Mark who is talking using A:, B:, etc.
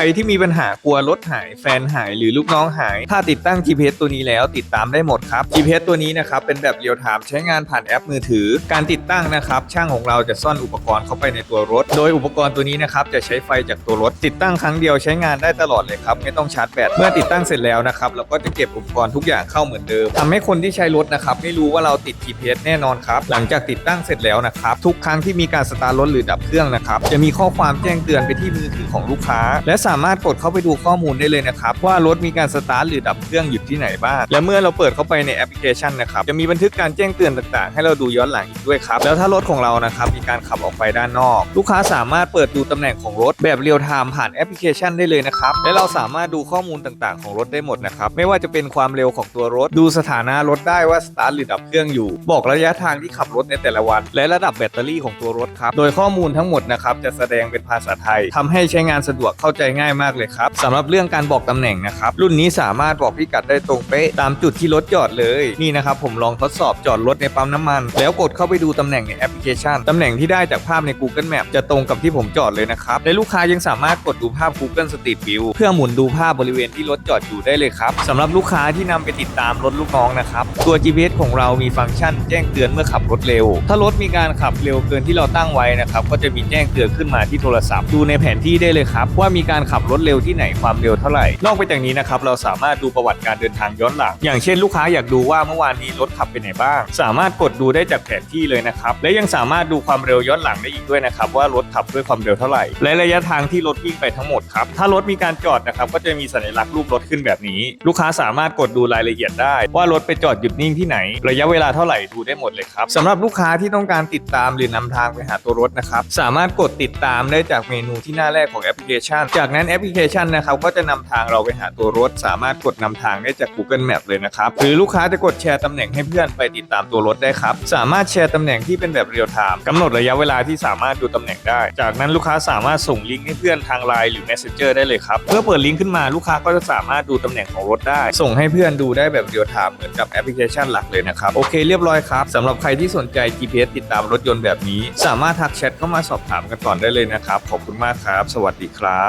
A: รที่มีปัญหากลัวรถหาย แฟนหายหรือลูกน้องหาย ถ้าติดตั้ง GPS ตัวนี้แล้วติดตามได้หมดครับ GPS ตัวนี้นะครับเป็นแบบเรียลไทม์ใช้งานผ่านแอปมือถือ การติดตั้งนะครับช่างของเราจะซ่อนอุปกรณ์เข้าไปในตัวรถ โดยอุปกรณ์ตัวนี้นะครับจะใช้ไฟจากตัวรถ ติดตั้งครั้งเดียวใช้งานได้ตลอดเลยครับไม่ต้องชาร์จแบตเมื่อติดตั้งเสร็จแล้วนะครับเราก็จะเก็บอุปกรณ์ทุกอย่างเข้าเหมือนเดิมทำให้คนที่ใช้รถนะครับไม่รู้ว่าเราติด GPS แน่นอนครับหลังจากติดตั้งเสร็จแล้วนะครับทุกครั้งที่มีการสตาร์ทรถหรือดับเครื่องนะครับจะมีข้อความแจ้งเตือนไปที่มือถือของลูกค้า และสามารถกดเข้าไปดูข้อมูลได้เลยนะครับ ว่ารถมีการสตาร์ทหรือดับเครื่องอยู่ที่ไหนบ้าง และเมื่อเราเปิดเข้าไปในแอปพลิเคชันนะครับ จะมีบันทึกการแจ้งเตือนต่างๆ ให้เราดูย้อนหลังอีกด้วยครับ แล้วถ้ารถของเรานะครับมีการขับออกไปด้านนอก ลูกค้าสามารถเปิดดูตำแหน่งของรถแบบเรียลไทม์ผ่านแอปพลิเคชันได้เลยนะครับ และเราสามารถดูข้อมูลต่างๆ ของรถได้หมดนะครับ ไม่ว่าจะเป็นความเร็วของตัวรถ ดูสถานะรถได้ว่าสตาร์ทหรือดับเครื่องอยู่ บอกระยะทางที่ขับรถในแต่ละวัน และระดับแบตเตอรี่ของตัวรถครับ โดยข้อมูลทั้งหมดนะครับจะแสดงเป็นภาษาไทยทำให้ใช้งานสะดวกเข้าใจง่ายง่ายมากเลยครับสำหรับเรื่องการบอกตำแหน่งนะครับรุ่นนี้สามารถบอกพิกัดได้ตรงเป๊ะตามจุดที่รถจอดเลยนี่นะครับผมลองทดสอบจอดรถในปั๊มน้ำมัน แล้วกดเข้าไปดูตำแหน่งในแอปพลิเคชันตำแหน่งที่ได้จากภาพใน Google Map จะตรงกับที่ผมจอดเลยนะครับ และลูกค้ายังสามารถกดดูภาพ Google Street View เพื่อหมุนดูภาพบริเวณที่รถจอดอยู่ได้เลยครับสำหรับลูกค้าที่นำไปติดตามรถลูกน้องนะครับ ตัว GPS ของเรามีฟังก์ชันแจ้งเตือนเมื่อขับรถเร็ว ถ้ารถมีการขับเร็วเกินที่เราตั้งไว้นะครับก็จะมีแจ้งเตือนขึ้นมาที่โทรศัพท์ ดูในแผนที่ได้เลยครับ ว่ามีการขับรถเร็วที่ไหนความเร็วเท่าไหร่ นอกไปจากนี้นะครับเราสามารถดูประวัติการเดินทางย้อนหลัง อย่างเช่นลูกค้าอยากดูว่าเมื่อวานนี้รถขับไปไหนบ้าง สามารถกดดูได้จากแผนที่เลยนะครับและยังสามารถดูความเร็วย้อนหลังได้อีกด้วยนะครับว่ารถขับด้วยความเร็วเท่าไหร่ และระยะทางที่รถวิ่งไปทั้งหมดครับ ถ้ารถมีการจอดนะครับก็จะมีสัญลักษณ์รูปรถขึ้นแบบนี้ ลูกค้าสามารถกดดูรายละเอียดได้ ว่ารถไปจอดหยุดนิ่งที่ไหน ระยะเวลาเท่าไหร่ดูได้หมดเลยครับสำหรับลูกค้าที่ต้องการติดตามหรือนำทางไปหาตัวรถนะครับสามารถกดติดตามได้จากเมนูที่หน้าแรกของแอปพลิเคชัน จากนั้นแอปพลิเคชันนะครับก็จะนำทางเราไปหาตัวรถ สามารถกดนำทางได้จาก Google Map เลยนะครับหรือลูกค้าจะกดแชร์ตำแหน่งให้เพื่อนไปติดตามตัวรถได้ครับสามารถแชร์ตำแหน่งที่เป็นแบบเรียลไทม์กำหนดระยะเวลาที่สามารถดูตำแหน่งได้ จากนั้นลูกค้าสามารถส่งลิงก์ให้เพื่อนทางไลน์หรือ Messenger ได้เลยครับ เมื่อเปิดลิงก์ขึ้นมาลูกค้าก็จะสามารถดูตำแหน่งของรถได้ ส่งให้เพื่อนดูได้แบบเรียลไทม์เหมือนกับแอปพลิเคชันหลักเลยนะครับ โอเคเรียบร้อยครับสำหรับใครที่สนใจ GPS ติดตามรถยนต์แบบนี้ สามารถทักแชทเข้ามาสอบถามกันก่อนได้เลยนะครับ ขอบคุณมากครับ สวัสดีครับ